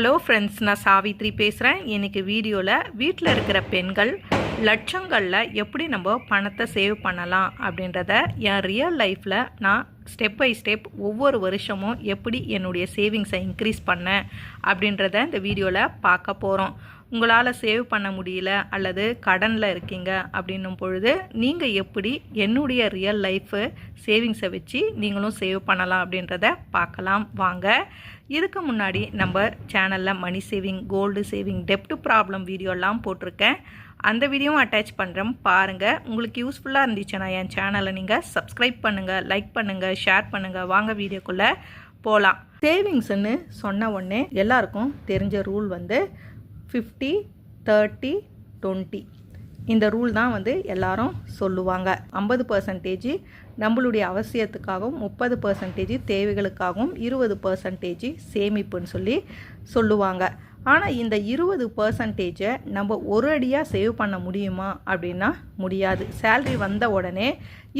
Hello friends நான் சாவித்ரி பேசுகிறேன் இன்றைக்கி வீடியோவில் வீட்டில் இருக்கிற பெண்கள் லட்சங்களில் எப்படி நம்ம பணத்தை சேவ் பண்ணலாம் அப்படின்றத என் ரியல் லைஃப்பில் நான் ஸ்டெப் பை ஸ்டெப் ஒவ்வொரு வருஷமும் எப்படி என்னுடைய சேவிங்ஸை இன்க்ரீஸ் பண்ணேன் அப்படின்றத இந்த வீடியோவில் பார்க்க போகிறோம் உங்களால் சேவ் பண்ண முடியல அல்லது கடனில் இருக்கீங்க அப்படின்னும் பொழுது நீங்கள் எப்படி என்னுடைய ரியல் லைஃபு சேவிங்ஸை வச்சு நீங்களும் சேவ் பண்ணலாம் அப்படின்றத பார்க்கலாம். வாங்க இதுக்கு முன்னாடி நம்ம சேனலில் மணி சேவிங் கோல்டு சேவிங் டெப்ட் ப்ராப்ளம் வீடியோலாம் போட்டிருக்கேன். அந்த வீடியோவும் அட்டாச் பண்ணுறேன் பாருங்கள் உங்களுக்கு யூஸ்ஃபுல்லாக இருந்துச்சுன்னா என் சேனலை நீங்கள் சப்ஸ்கிரைப் பண்ணுங்கள் லைக் பண்ணுங்கள் ஷேர் பண்ணுங்கள் வாங்க வீடியோக்குள்ளே போகலாம் சேவிங்ஸ்ன்னு சொன்ன உடனே எல்லாருக்கும் தெரிஞ்ச ரூல் வந்து ஃபிஃப்டி தேர்ட்டி டுவெண்ட்டி இந்த ரூல் தான் வந்து எல்லாரும் சொல்லுவாங்க. ஐம்பது பர்சன்டேஜ் நம்மளுடைய அவசியத்துக்காகவும் முப்பது பர்சன்டேஜ் தேவைகளுக்காகவும் இருபது பர்சன்டேஜ் சேமிப்புன்னு சொல்லி சொல்லுவாங்க. ஆனால் இந்த இருபது பர்சன்டேஜை நம்ம ஒரு அடியாக சேவ் பண்ண முடியுமா அப்படின்னா முடியாது. சேல்ரி வந்த உடனே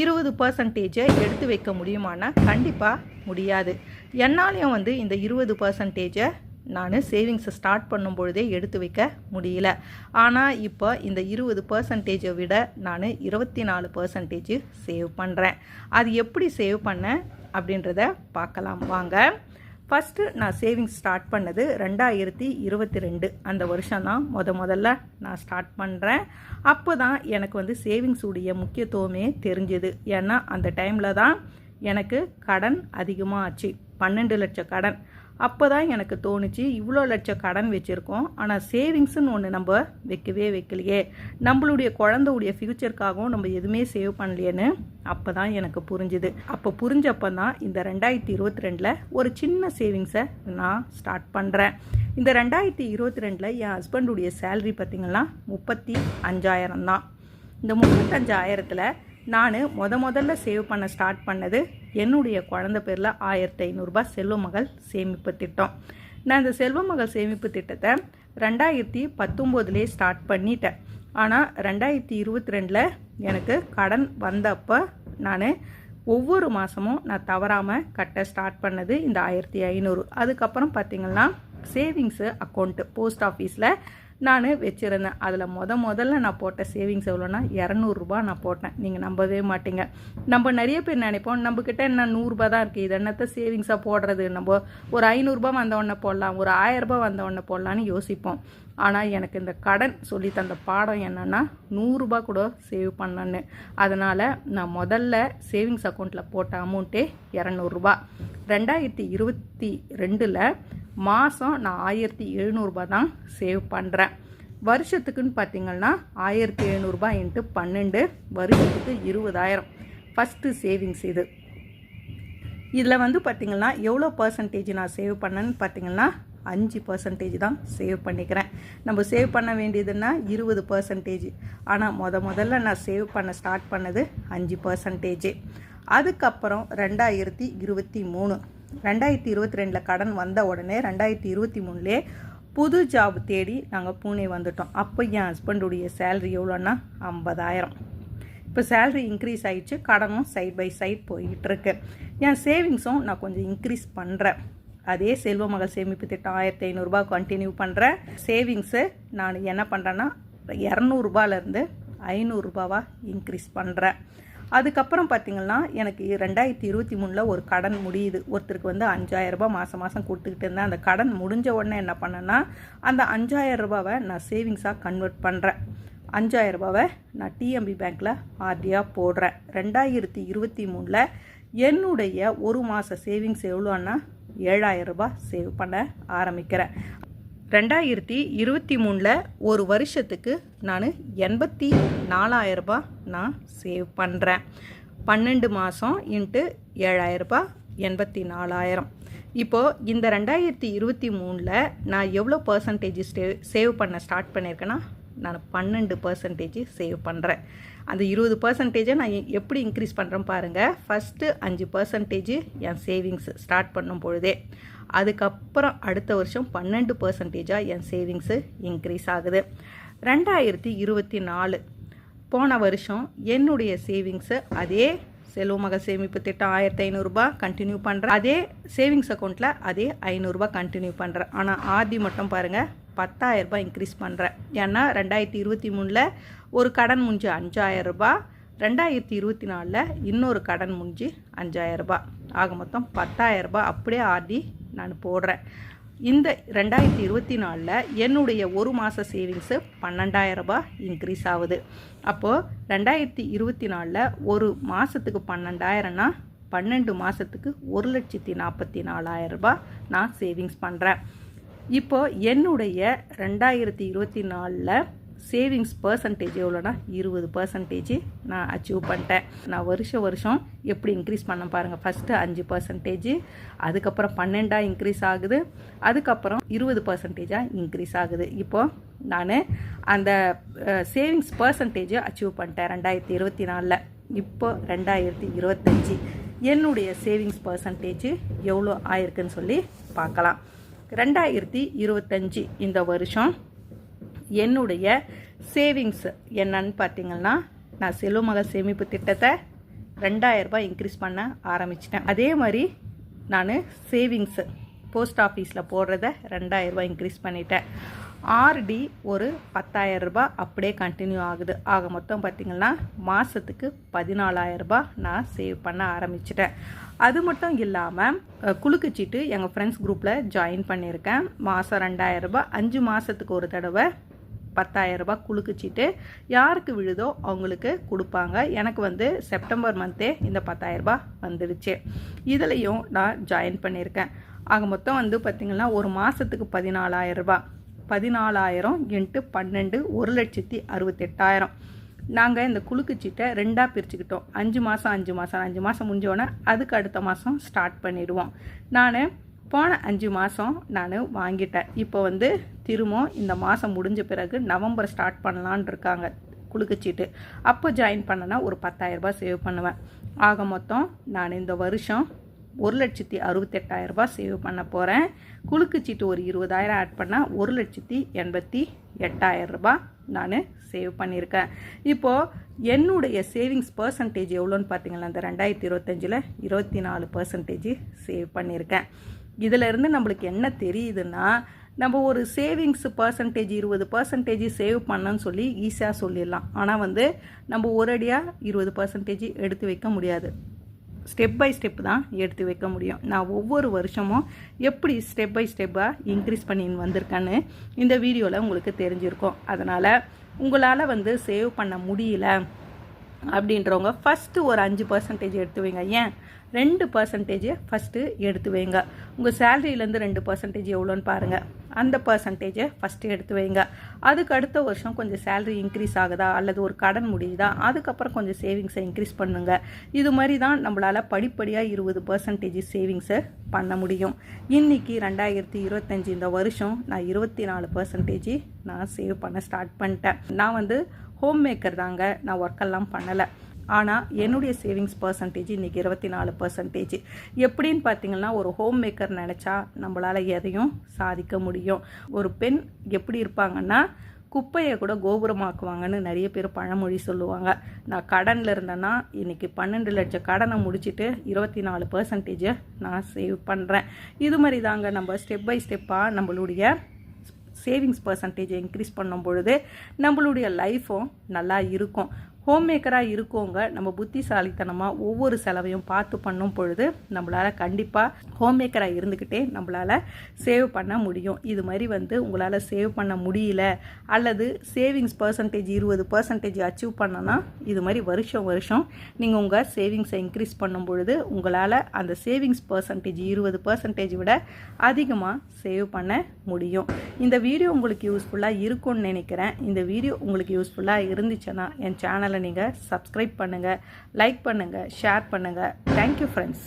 இருபது பர்சன்டேஜை எடுத்து வைக்க முடியுமானா கண்டிப்பாக முடியாது. என்னாலையும் வந்து இந்த இருபது பர்சன்டேஜை நான் சேவிங்ஸை ஸ்டார்ட் பண்ணும்பொழுதே எடுத்து வைக்க முடியல. ஆனால் இப்போ இந்த இருபது பர்சன்டேஜை விட நான் இருபத்தி நாலு பர்சன்டேஜ் சேவ் பண்ணுறேன் அது எப்படி சேவ் பண்ணேன் அப்படின்றத பார்க்கலாம். வாங்க. ஃபஸ்ட்டு நான் சேவிங்ஸ் ஸ்டார்ட் பண்ணது ரெண்டாயிரத்தி இருபத்தி ரெண்டு. அந்த வருஷம் தான் முத முதல்ல நான் ஸ்டார்ட் பண்ணுறேன் அப்போ தான் எனக்கு வந்து சேவிங்ஸ் உடைய முக்கியத்துவமே தெரிஞ்சுது. ஏன்னா அந்த டைமில் தான் எனக்கு கடன் அதிகமாக ஆச்சு பன்னெண்டு லட்சம் கடன். அப்போ தான் எனக்கு தோணுச்சு இவ்வளோ லட்சம் கடன் வச்சுருக்கோம். ஆனால் சேவிங்ஸ்னு ஒன்று நம்ம வைக்கவே வைக்கலையே. நம்மளுடைய குழந்தையுடைய ஃப்யூச்சருக்காகவும் நம்ம எதுவுமே சேவ் பண்ணலையேன்னு அப்போ தான் எனக்கு புரிஞ்சுது. அப்போ புரிஞ்சப்போ தான் இந்த ரெண்டாயிரத்தி இருபத்தி ரெண்டில் ஒரு சின்ன சேவிங்ஸை நான் ஸ்டார்ட் பண்ணுறேன் இந்த ரெண்டாயிரத்தி இருபத்தி ரெண்டில் என் ஹஸ்பண்டுடைய சேல்ரி பார்த்திங்கன்னா முப்பத்தி அஞ்சாயிரம் தான் இந்த முப்பத்தஞ்சாயிரத்தில் நான் முத முதல்ல சேவ் பண்ண ஸ்டார்ட் பண்ணது என்னுடைய குழந்த பேரில் ஆயிரத்தி ஐநூறுரூபா செல்வ மகள் சேமிப்பு திட்டம். நான் இந்த செல்வ மகள் சேமிப்பு திட்டத்தை ரெண்டாயிரத்தி பத்தொம்போதுலேயே ஸ்டார்ட் பண்ணிட்டேன். ஆனால் ரெண்டாயிரத்தி இருபத்தி ரெண்டில் எனக்கு கடன் வந்தப்போ நான் ஒவ்வொரு மாதமும் நான் தவறாமல் கட்ட ஸ்டார்ட் பண்ணது இந்த ஆயிரத்தி ஐநூறு. அதுக்கப்புறம் பார்த்திங்கன்னா சேவிங்ஸு அக்கௌண்ட்டு போஸ்ட் ஆஃபீஸில் நான் வச்சுருந்தேன். அதில் முத முதல்ல நான் போட்ட சேவிங்ஸ் எவ்வளோன்னா இரநூறுபா நான் போட்டேன். நீங்கள் நம்பவே மாட்டீங்க. நம்ம நிறைய பேர் நினைப்போம் நம்மக்கிட்ட என்ன நூறுரூபா தான் இருக்குது இது என்னத்த சேவிங்ஸாக போடுறது? நம்ம ஒரு ஐநூறுரூபா வந்தவொடனே போடலாம் ஒரு ஆயரரூபா வந்தவொடனே போடலான்னு யோசிப்போம். ஆனால் எனக்கு இந்த கடன் சொல்லி தந்த பாடம் என்னென்னா நூறுரூபா கூட சேவ் பண்ணேன்னு அதனால் நான் முதல்ல சேவிங்ஸ் அக்கௌண்ட்டில் போட்ட அமௌண்ட்டே இரநூறுபா. ரெண்டாயிரத்தி இருபத்தி ரெண்டில் மாதம் நான் ஆயிரத்தி எழுநூறுபா தான் சேவ் பண்ணுறேன் வருஷத்துக்குன்னு பார்த்தீங்கன்னா ஆயிரத்தி எழுநூறுபா இன்ட்டு பன்னெண்டு வருஷத்துக்கு இருபதாயிரம். ஃபஸ்ட்டு சேவிங்ஸ் இது. இதில் வந்து பார்த்திங்கன்னா எவ்வளோ பர்சன்டேஜ் நான் சேவ் பண்ணேன்னு பார்த்தீங்கன்னா அஞ்சு பர்சன்டேஜ் தான் சேவ் பண்ணிக்கிறேன். நம்ம சேவ் பண்ண வேண்டியதுன்னா இருபது பர்சன்டேஜ் ஆனால் முத முதல்ல நான் சேவ் பண்ண ஸ்டார்ட் பண்ணது அஞ்சு பர்சன்டேஜ் அதுக்கப்புறம் ரெண்டாயிரத்தி இருபத்தி மூணு. ரெண்டாயிரத்தி இருபத்தி ரெண்டில் கடன் வந்த உடனே ரெண்டாயிரத்தி இருபத்தி மூணுலேயே புது ஜாப் தேடி நாங்கள் பூனே வந்துட்டோம். அப்போ என் ஹஸ்பண்டுடைய சேல்ரி எவ்வளோன்னா ஐம்பதாயிரம். இப்போ சேல்ரி இன்க்ரீஸ் ஆகிடுச்சு கடனும் சைட் பை சைட் போயிட்டுருக்கு. என் சேவிங்ஸும் நான் கொஞ்சம் இன்க்ரீஸ் பண்ணுறேன் அதே செல்வ மகள் சேமிப்பு திட்டம் ஆயிரத்தி ஐநூறுரூபா கண்டினியூ பண்ணுறேன் சேவிங்ஸு நான் என்ன பண்ணுறேன்னா இரநூறுபாலேருந்து ஐநூறுரூபாவாக இன்க்ரீஸ் பண்ணுறேன் அதுக்கப்புறம் பார்த்திங்கன்னா எனக்கு ரெண்டாயிரத்தி இருபத்தி மூணில் ஒரு கடன் முடியுது. ஒருத்தருக்கு வந்து அஞ்சாயிரரூபா மாதம் மாதம் கொடுத்துக்கிட்டு இருந்தேன். அந்த கடன் முடிஞ்ச உடனே என்ன பண்ணேன்னா அந்த அஞ்சாயிரம் ரூபாவை நான் சேவிங்ஸாக கன்வெர்ட் பண்ணுறேன் அஞ்சாயிரரூபாவை நான் டிஎம்பி பேங்க்கில் ஆர்டியாக போடுறேன். ரெண்டாயிரத்தி இருபத்தி மூணில் என்னுடைய ஒரு மாத சேவிங்ஸ் எவ்வளோன்னா ஏழாயிரம் ரூபாய் சேவ் பண்ண ஆரம்பிக்கிறேன். ரெண்டாயிரத்தி இருபத்தி மூணில் ஒரு வருஷத்துக்கு நான் எண்பத்தி நாலாயிரரூபா நான் சேவ் பண்ணுறேன் பன்னெண்டு மாதம் இன்ட்டு ஏழாயிரரூபா எண்பத்தி நாலாயிரம். இப்போது இந்த ரெண்டாயிரத்தி இருபத்தி மூணில் நான் எவ்வளோ பர்சன்டேஜ் சேவ் சேவ் பண்ண ஸ்டார்ட் பண்ணியிருக்கேன்னா நான் பன்னெண்டு பர்சன்டேஜ் சேவ் பண்ணுறேன் அந்த இருபது பர்சன்டேஜை நான் எப்படி இன்க்ரீஸ் பண்ணுறேன் பாருங்கள் ஃபஸ்ட்டு அஞ்சு பர்சன்டேஜ் என் சேவிங்ஸ் ஸ்டார்ட் பண்ணும் பொழுதே. அதுக்கப்புறம் அடுத்த வருஷம் பன்னெண்டு பர்சன்டேஜாக என் சேவிங்ஸு இன்க்ரீஸ் ஆகுது. ரெண்டாயிரத்தி இருபத்தி நாலு போன வருஷம் என்னுடைய சேவிங்ஸை அதே செல்வமக சேமிப்பு திட்டம் ஆயிரத்தி ஐநூறுரூபா கண்டினியூ பண்ணுறேன் அதே சேவிங்ஸ் அக்கௌண்ட்டில் அதே ஐநூறுரூபா கண்டினியூ பண்ணுறேன் ஆனால் ஆர்டி மட்டும் பாருங்கள் பத்தாயிரரூபா இன்க்ரீஸ் பண்ணுறேன் ஏன்னா ரெண்டாயிரத்தி இருபத்தி மூணில் ஒரு கடன் முடிஞ்சு அஞ்சாயிரரூபா ரெண்டாயிரத்தி இருபத்தி நாலில் இன்னொரு கடன் முடிஞ்சு அஞ்சாயிரரூபா. ஆக மொத்தம் பத்தாயிரரூபா அப்படியே ஆர்டி நான் போடுறேன். இந்த ரெண்டாயிரத்தி இருபத்தி நாலில் என்னுடைய ஒரு மாத சேவிங்ஸு பன்னெண்டாயிரரூபா இன்க்ரீஸ் ஆகுது. அப்போது ரெண்டாயிரத்தி இருபத்தி நாலில் ஒரு மாதத்துக்கு பன்னெண்டாயிரம்னா பன்னெண்டு மாதத்துக்கு ஒரு லட்சத்தி நாற்பத்தி நாலாயிரரூபா நான் சேவிங்ஸ் பண்ணுறேன் இப்போது என்னுடைய ரெண்டாயிரத்தி இருபத்தி நாலில் சேவிங்ஸ் பர்சன்டேஜ் எவ்வளோனா இருபது பர்சன்டேஜ் நான் அச்சீவ் பண்ணிட்டேன். நான் வருஷம் வருஷம் எப்படி இன்க்ரீஸ் பண்ண பாருங்கள் ஃபஸ்ட்டு அஞ்சு பர்சன்டேஜ் அதுக்கப்புறம் பன்னெண்டாக இன்க்ரீஸ் ஆகுது. அதுக்கப்புறம் இருபது பர்சன்டேஜாக இன்க்ரீஸ் ஆகுது. இப்போது நான் அந்த சேவிங்ஸ் பர்சன்டேஜை அச்சீவ் பண்ணிட்டேன் ரெண்டாயிரத்தி இருபத்தி நாலில். இப்போ ரெண்டாயிரத்தி இருபத்தஞ்சி. என்னுடைய சேவிங்ஸ் பர்சன்டேஜ் எவ்வளோ ஆயிருக்குன்னு சொல்லி பார்க்கலாம். ரெண்டாயிரத்தி இருபத்தஞ்சி இந்த வருஷம் என்னுடைய சேவிங்ஸ் என்னன்னு பார்த்தீங்கன்னா நான் செல்வமக சேமிப்பு திட்டத்தை ரெண்டாயிரரூபா இன்க்ரீஸ் பண்ண ஆரம்பிச்சிட்டேன். அதே மாதிரி நான் சேவிங்ஸு போஸ்ட் ஆஃபீஸில் போடுறத ரெண்டாயிரரூபா இன்க்ரீஸ் பண்ணிட்டேன். ஆர்டி ஒரு பத்தாயிரரூபா அப்படியே கண்டினியூ ஆகுது. ஆக மொத்தம் பார்த்திங்கன்னா மாதத்துக்கு பதினாலாயிரரூபா நான் சேவ் பண்ண ஆரம்பிச்சிட்டேன். அது மட்டும் இல்லாமல் குலுக்குச்சீட்டு எங்கள் ஃப்ரெண்ட்ஸ் குரூப்பில் ஜாயின் பண்ணியிருக்கேன் மாதம் ரெண்டாயிரரூபா அஞ்சு மாதத்துக்கு ஒரு தடவை பத்தாயிரரூபா குலுக்குச்சிட்டு யாருக்கு விழுதோ அவங்களுக்கு கொடுப்பாங்க. எனக்கு வந்து செப்டம்பர் மந்த்தே இந்த பத்தாயிரரூபா வந்துடுச்சு. இதுலேயும் நான் ஜாயின் பண்ணியிருக்கேன் ஆக மொத்தம் வந்து பார்த்திங்கன்னா ஒரு மாதத்துக்கு பதினாலாயிரரூபா பதினாலாயிரம் இன்ட்டு பன்னெண்டு ஒரு லட்சத்தி அறுபத்தெட்டாயிரம். நாங்கள் இந்த குலுக்குச்சீட்டை ரெண்டாக பிரிச்சுக்கிட்டோம். அஞ்சு மாதம் அஞ்சு மாதம் அஞ்சு மாதம் முடிஞ்சோடனே அதுக்கு அடுத்த மாதம் ஸ்டார்ட் பண்ணிடுவோம். நான் போன அஞ்சு மாதம் நான் வாங்கிட்டேன். இப்போ வந்து திரும்ப இந்த மாதம் முடிஞ்ச பிறகு நவம்பர் ஸ்டார்ட் பண்ணலான் இருக்காங்க குலுக்குச்சீட்டு அப்போ ஜாயின் பண்ணனா ஒரு பத்தாயிரரூபா சேவ் பண்ணுவேன். ஆக மொத்தம் நான் இந்த வருஷம் ஒரு லட்சத்தி அறுபத்தெட்டாயிரரூபா சேவ் பண்ண போகிறேன் குலுக்குச்சீட்டு ஒரு இருபதாயிரம் ஆட் பண்ணால் ஒரு லட்சத்தி எண்பத்தி எட்டாயிரரூபா நான் சேவ் பண்ணியிருக்கேன். இப்போது என்னுடைய சேவிங்ஸ் பர்சன்டேஜ் எவ்வளோன்னு பார்த்தீங்கன்னா அந்த ரெண்டாயிரத்தி இருபத்தஞ்சில் இருபத்தி நாலு பர்சன்டேஜ் சேவ் பண்ணியிருக்கேன். இதிலேருந்து நம்மளுக்கு என்ன தெரியுதுன்னா நம்ம ஒரு சேவிங்ஸ் பர்சன்டேஜ் இருபது பர்சன்டேஜ் சேவ் பண்ணன்னு சொல்லி ஈஸியாக சொல்லிடலாம். ஆனால் வந்து நம்ம ஒரேடியாக இருபது பர்சன்டேஜ் எடுத்து வைக்க முடியாது. ஸ்டெப் பை ஸ்டெப் தான் எடுத்து வைக்க முடியும். நான் ஒவ்வொரு வருஷமும் எப்படி ஸ்டெப் பை ஸ்டெப்பாக இன்க்ரீஸ் பண்ணி வந்திருக்கேன்னு இந்த வீடியோவில் உங்களுக்கு தெரிஞ்சிருக்கும். அதனால் உங்களால் வந்து சேவ் பண்ண முடியல அப்படின்றவங்க ஃபஸ்ட்டு ஒரு அஞ்சு பர்சன்டேஜ் எடுத்து வைங்க. ஏன்? ரெண்டு பர்சன்டேஜை ஃபஸ்ட்டு எடுத்து வைங்க. உங்கள் சேலரியிலேருந்து ரெண்டு பர்சன்டேஜ் எவ்வளோன்னு பாருங்கள் அந்த பர்சன்டேஜை ஃபஸ்ட்டு எடுத்து வைங்க. அதுக்கு அடுத்த வருஷம் கொஞ்சம் சேலரி இன்க்ரீஸ் ஆகுதா? அல்லது ஒரு கடன் முடியுதா? அதுக்கப்புறம் கொஞ்சம் சேவிங்ஸை இன்க்ரீஸ் பண்ணுங்கள் இது மாதிரி தான் நம்மளால் படிப்படியாக இருபது பர்சன்டேஜ் சேவிங்ஸை பண்ண முடியும். இன்றைக்கி ரெண்டாயிரத்தி இருபத்தஞ்சி இந்த வருஷம் நான் இருபத்தி நாலு பர்சன்டேஜ் நான் சேவ் பண்ண ஸ்டார்ட் பண்ணிட்டேன். நான் வந்து ஹோம் மேக்கர் தாங்க. நான் ஒர்க்கெல்லாம் பண்ணலை. ஆனால் என்னுடைய சேவிங்ஸ் பர்சன்டேஜ் இன்றைக்கி இருபத்தி நாலு பர்சன்டேஜ் எப்படின்னு பார்த்தீங்கன்னா ஒரு ஹோம் மேக்கர் நினச்சா நம்மளால் எதையும் சாதிக்க முடியும். ஒரு பெண் எப்படி இருப்பாங்கன்னா குப்பையை கூட கோபுரமாக்குவாங்கன்னு நிறைய பேர் பழமொழி சொல்லுவாங்க. நான் கடனில் இருந்தேன்னா இன்றைக்கி பன்னெண்டு லட்சம் கடனை முடிச்சுட்டு இருபத்தி நாலு பர்சன்டேஜை நான் சேவ் பண்ணுறேன் இது மாதிரி தாங்க நம்ம ஸ்டெப் பை ஸ்டெப்பாக நம்மளுடைய சேவிங்ஸ் பர்சன்டேஜை இன்க்ரீஸ் பண்ணும் பொழுது நம்மளுடைய லைஃப்பும் நல்லா இருக்கும். ஹோம் மேக்கராக இருக்கவங்க நம்ம புத்திசாலித்தனமாக ஒவ்வொரு செலவையும் பார்த்து பண்ணும் பொழுது நம்மளால் கண்டிப்பாக ஹோம் மேக்கராக இருந்துக்கிட்டே நம்மளால் சேவ் பண்ண முடியும். இது மாதிரி வந்து உங்களால் சேவ் பண்ண முடியல அல்லது சேவிங்ஸ் பர்சன்டேஜ் இருபது பர்சன்டேஜ் அச்சீவ் பண்ணனா இது மாதிரி வருஷம் வருஷம் நீங்கள் உங்கள் சேவிங்ஸை இன்க்ரீஸ் பண்ணும் பொழுது உங்களால் அந்த சேவிங்ஸ் பர்சன்டேஜ் இருபது பர்சன்டேஜ் விட அதிகமாக சேவ் பண்ண முடியும். இந்த வீடியோ உங்களுக்கு யூஸ்ஃபுல்லாக இருக்கும்னு நினைக்கிறேன். இந்த வீடியோ உங்களுக்கு யூஸ்ஃபுல்லாக இருந்துச்சுன்னா என் சேனல் சேனலை நீங்கள் சப்ஸ்கிரைப் பண்ணுங்கள் லைக் பண்ணுங்கள் ஷேர் பண்ணுங்கள் தேங்க்யூ ஃப்ரெண்ட்ஸ்